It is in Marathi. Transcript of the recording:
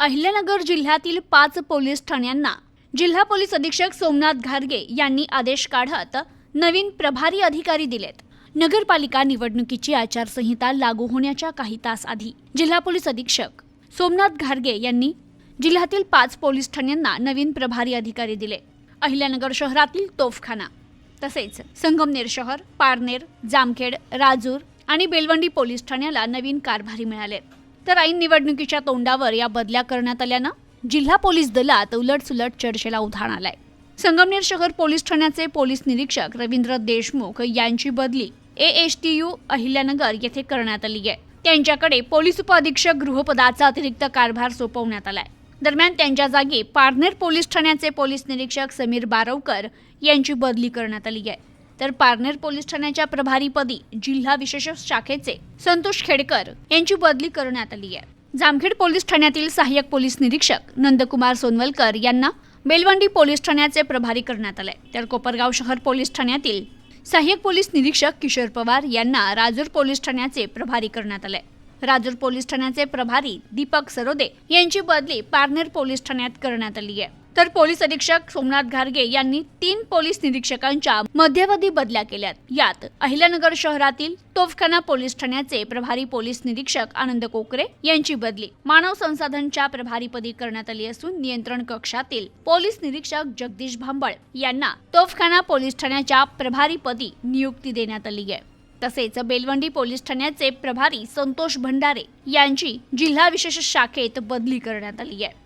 अहिल्यानगर जिल्ह्यातील पाच पोलीस ठाण्यांना जिल्हा पोलीस अधीक्षक सोमनाथ घारगे यांनी आदेश काढत नवीन प्रभारी अधिकारी दिलेत. नगरपालिका निवडणुकीची आचारसंहिता लागू होण्याच्या काही तास आधी जिल्हा पोलीस अधीक्षक सोमनाथ घारगे यांनी जिल्ह्यातील पाच पोलीस ठाण्यांना नवीन प्रभारी अधिकारी दिले. अहिल्यानगर शहरातील तोफखाना. तसेच संगमनेर शहर पारनेर जामखेड राजूर आणि बेलवंडी पोलीस ठाण्याला नवीन कारभारी मिळाले तर ऐन निवडणुकीच्या तोंडावर या बदल्या करण्यात आल्यानं जिल्हा पोलीस दलात उलटसुलट चर्चेला उधाण आलंय. संगमनेर शहर पोलीस ठाण्याचे पोलीस निरीक्षक रवींद्र देशमुख यांची बदली A H T U Ahilyanagar येथे करण्यात आली आहे. त्यांच्याकडे पोलीस उपअधीक्षक गृहपदाचा अतिरिक्त कारभार सोपवण्यात आलाय. दरम्यान त्यांच्या जागी पारनेर पोलीस ठाण्याचे पोलीस निरीक्षक समीर बारवकर यांची बदली करण्यात आली आहे. तर पारनेर पोलीस ठाण्याच्या प्रभारीपदी जिल्हा विशेष शाखेचे संतोष खेडकर यांची बदली करण्यात आली आहे. जामखेड पोलीस ठाण्यातील सहाय्यक पोलीस निरीक्षक नंदकुमार सोनवलकर यांना बेलवंडी पोलीस ठाण्याचे प्रभारी करण्यात आले. तर कोपरगाव शहर पोलीस ठाण्यातील सहाय्यक पोलीस निरीक्षक किशोर पवार यांना राजूर पोलीस ठाण्याचे प्रभारी करण्यात आले. राजूर पोलीस ठाण्याचे प्रभारी दीपक सरोदे यांची बदली पारनेर पोलीस ठाण्यात करण्यात आली आहे. तर पोलीस अधीक्षक सोमनाथ घारगे यांनी तीन पोलीस निरीक्षकांच्या मध्यवधी बदल्या केल्यात. यात अहिल्यानगर शहरातील तोफखाना पोलीस ठाण्याचे प्रभारी पोलीस निरीक्षक आनंद कोकरे यांची बदली. मानव संसाधनच्या प्रभारीपदी करण्यात आली असून नियंत्रण कक्षातील पोलीस निरीक्षक जगदीश भांबळ यांना तोफखाना पोलीस ठाण्याच्या प्रभारीपदी नियुक्ती देण्यात आली आहे. तसेच बेलवंडी पोलीस ठाण्याचे प्रभारी संतोष भंडारे यांची जिल्हा विशेष शाखेत बदली करण्यात आली आहे.